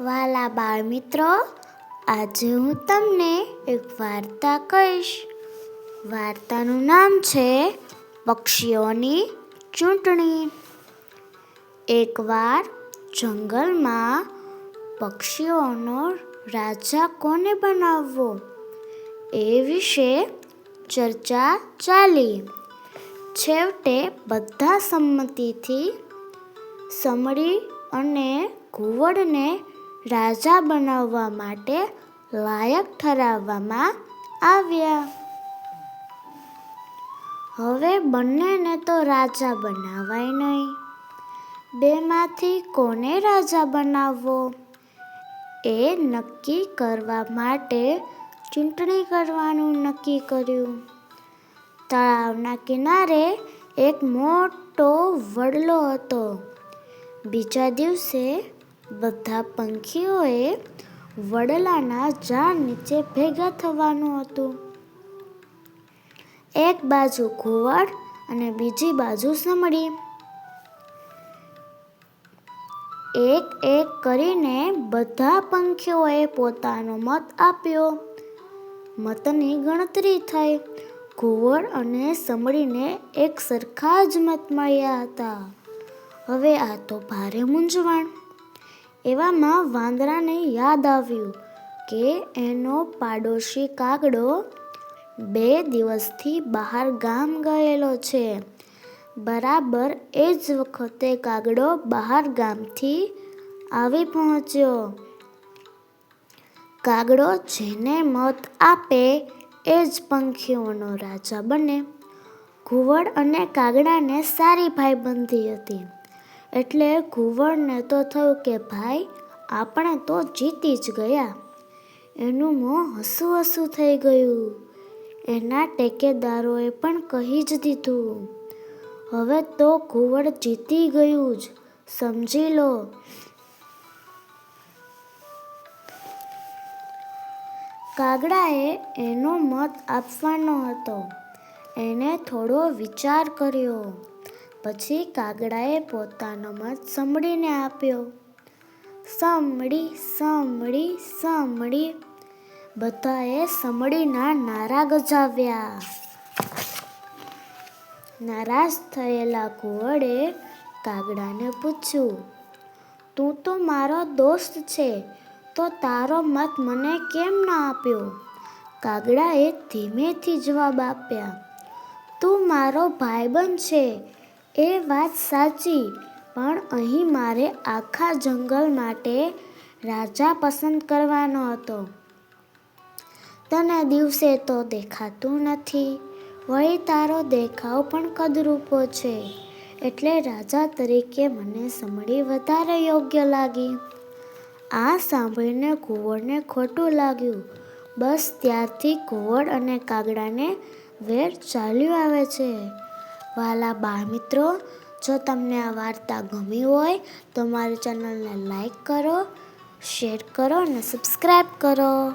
વાલા બાળ મિત્રો, આજે હું તમને એક વાર્તા કહીશ. વાર્તાનું નામ છે પક્ષીઓની ચૂંટણી. એકવાર જંગલમાં પક્ષીઓનો રાજા કોને બનાવવો? એ વિશે ચર્ચા ચાલી. છેવટે બધા સંમતિથી સમરી અને ઘુવડને રાજા બનાવવા માટે લાયક ઠરાવવામાં આવ્યા. હવે બંનેને તો રાજા બનાવાય નહીં. બેમાંથી કોને રાજા બનાવવો? એ નક્કી કરવા માટે ચૂંટણી કરવાનું નક્કી કર્યું. તળાવના કિનારે એક મોટો વડલો હતો. બીજા દિવસે બધા પંખીઓએ વડલાના ઝાડ નીચે ભેગા થવાનું હતું. એક બાજુ ઘુવડ અને બીજી બાજુ સમડી. એક એક કરીને બધા પંખીઓએ પોતાનો મત આપ્યો. મતની ગણતરી થઈ. ઘુવડ અને સમડીને એક સરખા જ મત મળ્યા હતા. હવે આ તો ભારે મૂંઝવણ. એવામાં વાંદરાને યાદ આવ્યું કે એનો પાડોશી કાગડો બે દિવસથી બહાર ગામ ગયેલો છે. બરાબર એ જ વખતે કાગડો બહાર ગામથી આવી પહોંચ્યો. કાગડો જેને મત આપે એ જ પંખીઓનો રાજા બને. ઘુવડ અને કાગડાને સારી ભાઈબંધી હતી. એટલે ઘુવડને તો થયું કે ભાઈ, આપણે તો જીતી જ ગયા. એનું મોં હસું હસું થઈ ગયું. એના ટેકેદારોએ પણ કહી જ દીધું, હવે તો ઘુવડ જીતી ગયું જ, સમજી લો. કાગડાએ એનો મત આપવાનો હતો. એણે થોડો વિચાર કર્યો. પછી કાગડાએ પોતાનો મત સાંભળીને આપ્યો. સાંભળી સમડી સાંભળી. બધાએ સાંભળીના નારા ગજાવ્યા. નારાજ થયેલા કુવડે કાગડાને પૂછ્યું, તું તો મારો દોસ્ત છે, તો તારો મત મને કેમ ના આપ્યો? કાગડાએ ધીમેથી જવાબ આપ્યા, તું મારો ભાઈબંધ છે એ વાત સાચી, પણ અહીં મારે આખા જંગલ માટે રાજા પસંદ કરવાનો હતો. તને દિવસે તો દેખાતું નથી, વળી તારો દેખાવ પણ કદરૂપો છે, એટલે રાજા તરીકે મને સમળી વધારે યોગ્ય લાગી. આ સાંભળીને કુંવરને ખોટું લાગ્યું. બસ ત્યારથી કુંવર અને કાગડાને વેર ચાલ્યું આવે છે. વાલા બાળમિત્રો જો તમને આ વાર્તા ગમી હોય, તો મારી ચેનલને લાઈક કરો, શેર કરો અને સબસ્ક્રાઈબ કરો.